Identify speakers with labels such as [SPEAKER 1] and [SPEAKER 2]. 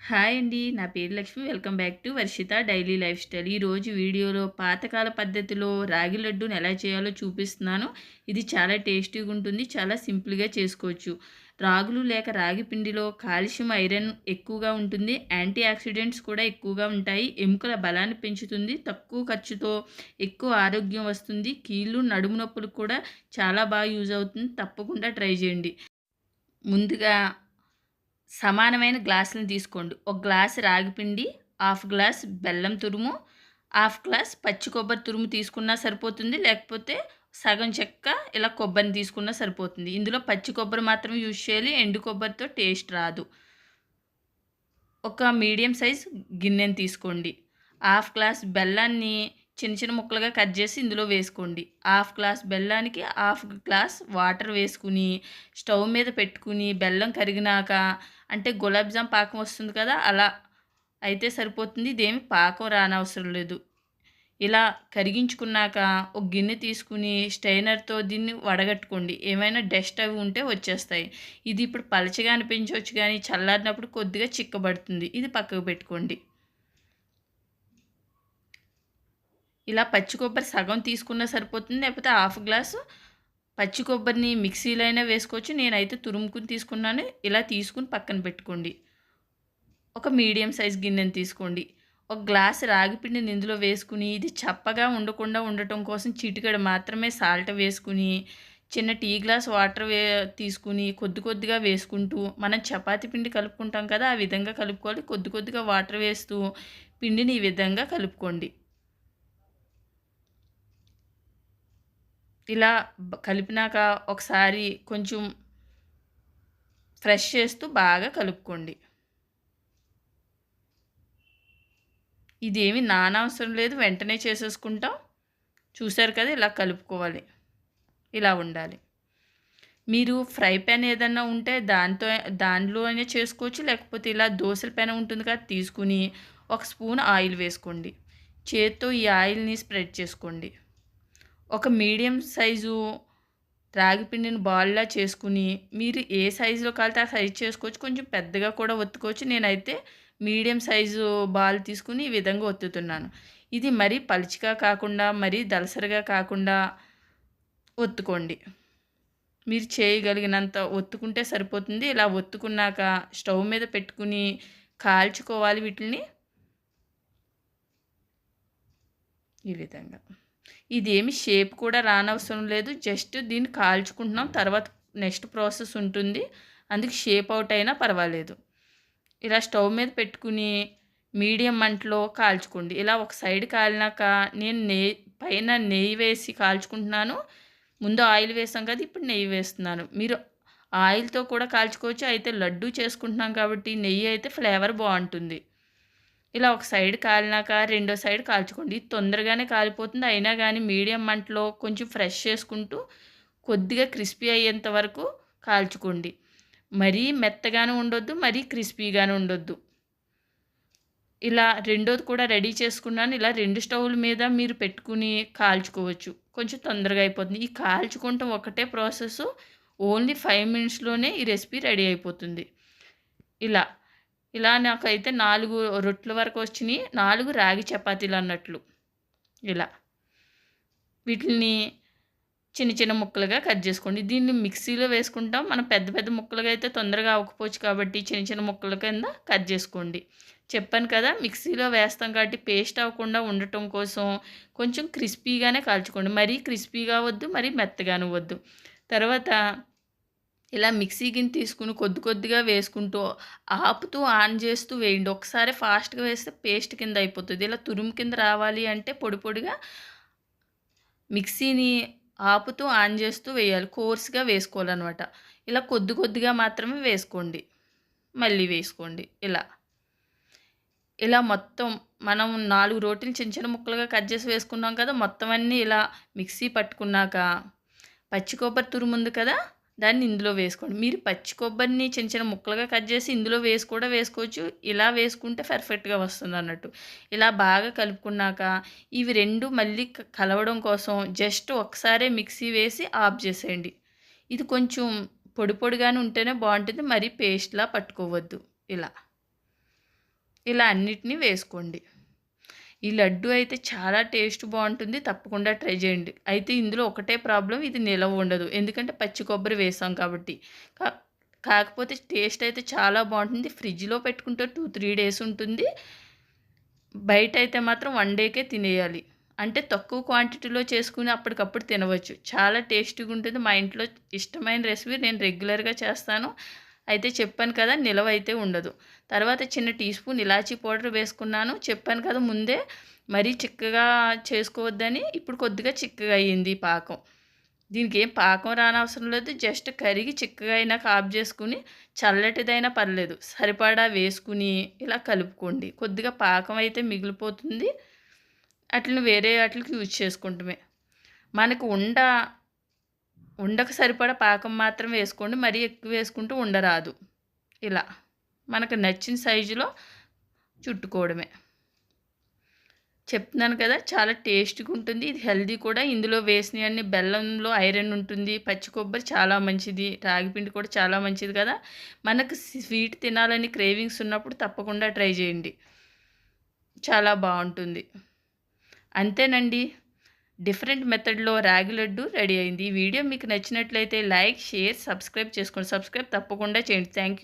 [SPEAKER 1] Hi అండి నా పేరు Lakshmi. Welcome back to Varshitha daily life style. ఈరోజు వీడియోలో పాతకాల పద్ధతిలో రాగి లడ్డూని ఎలా చేయాలో చూపిస్తున్నాను. ఇది చాలా టేస్టీగా ఉంటుంది చాలా సింపుల్గా చేసుకోవచ్చు. రాగులు లేక రాగి పిండిలో కాల్షియం ఐరన్ ఎక్కువగా ఉంటుంది. యాంటీ ఆక్సిడెంట్స్ కూడా ఎక్కువగా ఉంటాయి. ఎముకల బలాన్ని పెంచుతుంది తక్కువ ఖర్చుతో ఎక్కువ ఆరోగ్యం వస్తుంది. కీళ్ళు నడుము నొప్పులు కూడా చాలా బాగా యూజ్ అవుతుంది. తప్పకుండా ట్రై చేయండి. ముందుగా సమానమైన గ్లాసులను తీసుకోండి. ఒక గ్లాస్ రాగిపిండి హాఫ్ గ్లాస్ బెల్లం తురుము హాఫ్ గ్లాస్ పచ్చి కొబ్బరి తురుము తీసుకున్నా సరిపోతుంది. లేకపోతే సగం చెక్క ఇలా కొబ్బరిని తీసుకున్నా సరిపోతుంది. ఇందులో పచ్చి కొబ్బరి మాత్రం యూజ్ చేయాలి. ఎండు కొబ్బరితో టేస్ట్ రాదు. ఒక మీడియం సైజ్ గిన్నెని తీసుకోండి. హాఫ్ గ్లాస్ బెల్లాన్ని చిన్న చిన్న ముక్కలుగా కట్ చేసి ఇందులో వేసుకోండి. హాఫ్ గ్లాస్ బెల్లానికి హాఫ్ గ్లాస్ వాటర్ వేసుకుని స్టవ్ మీద పెట్టుకుని బెల్లం కరిగినాక అంటే గులాబ్జామ్ పాకం వస్తుంది కదా అలా అయితే సరిపోతుంది. ఇదేమి పాకం రానవసరం లేదు. ఇలా కరిగించుకున్నాక ఒక గిన్నె తీసుకుని స్టైనర్తో దీన్ని వడగట్టుకోండి. ఏమైనా డస్ట్ అవి ఉంటే వచ్చేస్తాయి. ఇది ఇప్పుడు పలచగా అనిపించవచ్చు కానీ చల్లారినప్పుడు కొద్దిగా చిక్కబడుతుంది. ఇది పక్కకు పెట్టుకోండి. ఇలా పచ్చి కొబ్బరి సగం తీసుకున్నా సరిపోతుంది లేకపోతే హాఫ్ గ్లాసు పచ్చి కొబ్బరిని మిక్సీలో అయినా వేసుకోవచ్చు. నేనైతే తురుముకుని తీసుకున్నాను. ఇలా తీసుకుని పక్కన పెట్టుకోండి. ఒక మీడియం సైజ్ గిన్నెని తీసుకోండి. ఒక గ్లాస్ రాగిపిండిని ఇందులో వేసుకుని ఇది చప్పగా ఉండకుండా ఉండటం కోసం చిటికడ మాత్రమే సాల్ట్ వేసుకుని చిన్న టీ గ్లాస్ వాటర్ వే తీసుకుని కొద్ది కొద్దిగా వేసుకుంటూ మనం చపాతి పిండి కలుపుకుంటాం కదా ఆ విధంగా కలుపుకోవాలి. కొద్ది కొద్దిగా వాటర్ వేస్తూ పిండిని ఈ విధంగా కలుపుకోండి. ఇలా కలిపినాక ఒకసారి కొంచెం ఫ్రెష్ చేస్తూ బాగా కలుపుకోండి. ఇదేమి నానవసరం లేదు వెంటనే చేసేసుకుంటాం. చూశారు కదా ఇలా కలుపుకోవాలి. ఇలా ఉండాలి. మీరు ఫ్రై పెన్ ఏదన్నా ఉంటే దాంతో దానిలోనే అయినా చేసుకోవచ్చు లేకపోతే ఇలా దోశల పెన్ ఉంటుంది కదా తీసుకుని ఒక స్పూన్ ఆయిల్ వేసుకోండి. చేత్తో ఈ ఆయిల్ని స్ప్రెడ్ చేసుకోండి. ఒక మీడియం సైజు రాగి పిండిని బాల్లా చేసుకుని మీరు ఏ సైజులో కలితే ఆ సైజ్ చేసుకోవచ్చు. కొంచెం పెద్దగా కూడా ఒత్తుకోవచ్చు. నేనైతే మీడియం సైజు బాల్ తీసుకుని ఈ విధంగా ఒత్తుతున్నాను. ఇది మరీ పలుచగా కాకుండా మరీ దలసరిగా కాకుండా ఒత్తుకోండి. మీరు చేయగలిగినంత ఒత్తుకుంటే సరిపోతుంది. ఇలా ఒత్తుకున్నాక స్టవ్ మీద పెట్టుకుని కాల్చుకోవాలి వీటిని ఈ విధంగా. ఇదేమి షేప్ కూడా రానవసరం లేదు. జస్ట్ దీన్ని కాల్చుకుంటున్నాం. తర్వాత నెక్స్ట్ ప్రాసెస్ ఉంటుంది. అందుకు షేప్ అవుట్ అయినా పర్వాలేదు. ఇలా స్టవ్ మీద పెట్టుకుని మీడియం మంటలో కాల్చుకోండి. ఇలా ఒక సైడ్ కాలినాక నేను నెయ్యి పైన నెయ్యి వేసి కాల్చుకుంటున్నాను. ముందు ఆయిల్ వేసాం కదా ఇప్పుడు నెయ్యి వేస్తున్నాను. మీరు ఆయిల్తో కూడా కాల్చుకోవచ్చు. అయితే లడ్డు చేసుకుంటున్నాం కాబట్టి నెయ్యి అయితే ఫ్లేవర్ బాగుంటుంది. ఇలా ఒక సైడ్ కాలినాక రెండో సైడ్ కాల్చుకోండి. తొందరగానే కాలిపోతుంది. అయినా కానీ మీడియం మంటలో కొంచెం ఫ్రెష్ చేసుకుంటూ కొద్దిగా క్రిస్పీ అయ్యేంత వరకు కాల్చుకోండి. మరీ మెత్తగాను ఉండొద్దు మరీ క్రిస్పీగాను ఉండొద్దు. ఇలా రెండోది కూడా రెడీ చేసుకున్నాను. ఇలా రెండు స్టవ్ల మీద మీరు పెట్టుకుని కాల్చుకోవచ్చు. కొంచెం తొందరగా అయిపోతుంది. ఈ కాల్చుకుంటాం ఒకటే ప్రాసెస్ ఓన్లీ ఫైవ్ మినిట్స్లోనే ఈ రెసిపీ రెడీ అయిపోతుంది. ఇలా ఇలా నాకైతే నాలుగు రొట్టెల వరకు వచ్చినాయి నాలుగు రాగి చపాతీలు అన్నట్లు. ఇలా. వీటిని చిన్న చిన్న ముక్కలుగా కట్ చేసుకోండి. దీన్ని మిక్సీలో వేసుకుంటాం. మనం పెద్ద పెద్ద ముక్కలుగా అయితే తొందరగా అవ్వకపోవచ్చు కాబట్టి చిన్న చిన్న ముక్కల కింద కట్ చేసుకోండి. చెప్పాను కదా మిక్సీలో వేస్తాం కాబట్టి పేస్ట్ అవ్వకుండా ఉండటం కోసం కొంచెం క్రిస్పీగానే కాల్చుకోండి. మరీ క్రిస్పీగా వద్దు మరీ మెత్తగాను వద్దు. తర్వాత ఇలా మిక్సీ గిన్నె తీసుకుని కొద్ది కొద్దిగా వేసుకుంటూ ఆపుతూ ఆన్ చేస్తూ వేయండి. ఒకసారి ఫాస్ట్గా వేస్తే పేస్ట్ కింద అయిపోతుంది. ఇలా తురుము కింద రావాలి అంటే పొడి పొడిగా మిక్సీని ఆపుతూ ఆన్ చేస్తూ వేయాలి. కోర్స్గా వేసుకోవాలన్నమాట. ఇలా కొద్ది కొద్దిగా మాత్రమే వేసుకోండి. మళ్ళీ వేసుకోండి. ఇలా. ఇలా మొత్తం మనం నాలుగు రోటీలు చిన్న చిన్న ముక్కలుగా కట్ చేసి వేసుకున్నాం కదా మొత్తం అన్నీ ఇలా మిక్సీ పట్టుకున్నాక పచ్చి కొబ్బరి తురుము ఉంది కదా దాన్ని ఇందులో వేసుకోండి. మీరు పచ్చి కొబ్బరిని చిన్న చిన్న ముక్కలుగా కట్ చేసి ఇందులో వేసి కూడా వేసుకోవచ్చు. ఇలా వేసుకుంటే పర్ఫెక్ట్గా వస్తుంది అన్నట్టు. ఇలా బాగా కలుపుకున్నాక ఇవి రెండు మళ్ళీ కలవడం కోసం జస్ట్ ఒకసారే మిక్సీ వేసి ఆఫ్ చేసేయండి. ఇది కొంచెం పొడి పొడిగానే ఉంటేనే బాగుంటుంది. మరీ పేస్ట్లా పట్టుకోవద్దు. ఇలా. ఇలా అన్నిటినీ వేసుకోండి. ఈ లడ్డు అయితే చాలా టేస్ట్ బాగుంటుంది తప్పకుండా ట్రై చేయండి. అయితే ఇందులో ఒకటే ప్రాబ్లం ఇది నిలవ ఉండదు. ఎందుకంటే పచ్చి కొబ్బరి వేసాం కాబట్టి. కా కాకపోతే టేస్ట్ అయితే చాలా బాగుంటుంది. ఫ్రిడ్జ్లో పెట్టుకుంటే టూ త్రీ డేస్ ఉంటుంది. బయట అయితే మాత్రం వన్ డేకే తినేయాలి. అంటే తక్కువ క్వాంటిటీలో చేసుకుని అప్పటికప్పుడు తినవచ్చు. చాలా టేస్టీగా ఉంటుంది. మా ఇంట్లో ఇష్టమైన రెసిపీ నేను రెగ్యులర్గా చేస్తాను. అయితే చెప్పాను కదా నిలవ అయితే ఉండదు. తర్వాత చిన్న టీ స్పూన్ ఇలాచీ పౌడర్ వేసుకున్నాను. చెప్పాను కదా ముందే మరీ చిక్కగా చేసుకోవద్దని ఇప్పుడు కొద్దిగా చిక్కగా అయ్యింది పాకం. దీనికి ఏం పాకం రానవసరం లేదు జస్ట్ కరిగి చిక్కగా అయినా ఆఫ్ చేసుకుని చల్లటిదైనా పర్లేదు. సరిపడా వేసుకుని ఇలా కలుపుకోండి. కొద్దిగా పాకం అయితే మిగిలిపోతుంది. అట్లని వేరే వాటికి యూజ్ చేసుకుంటమే. మనకు ఉండ ఉండకు సరిపడా పాకం మాత్రం వేసుకోండి మరీ ఎక్కువ వేసుకుంటూ ఉండరాదు. ఇలా మనకు నచ్చిన సైజులో చుట్టుకోవడమే. చెప్తున్నాను కదా చాలా టేస్ట్గా ఉంటుంది. ఇది హెల్దీ కూడా. ఇందులో వేసినవన్నీ బెల్లంలో ఐరన్ ఉంటుంది పచ్చి కొబ్బరి చాలా మంచిది రాగిపిండి కూడా చాలా మంచిది కదా. మనకు స్వీట్ తినాలని క్రేవింగ్స్ ఉన్నప్పుడు తప్పకుండా ట్రై చేయండి. చాలా బాగుంటుంది. అంతేనండి. డిఫరెంట్ మెథడ్లో రాగి లడ్డు రెడీ అయింది. ఈ వీడియో మీకు నచ్చినట్లయితే లైక్ షేర్ సబ్స్క్రైబ్ చేసుకోండి. సబ్స్క్రైబ్ తప్పకుండా చేయండి. Thank you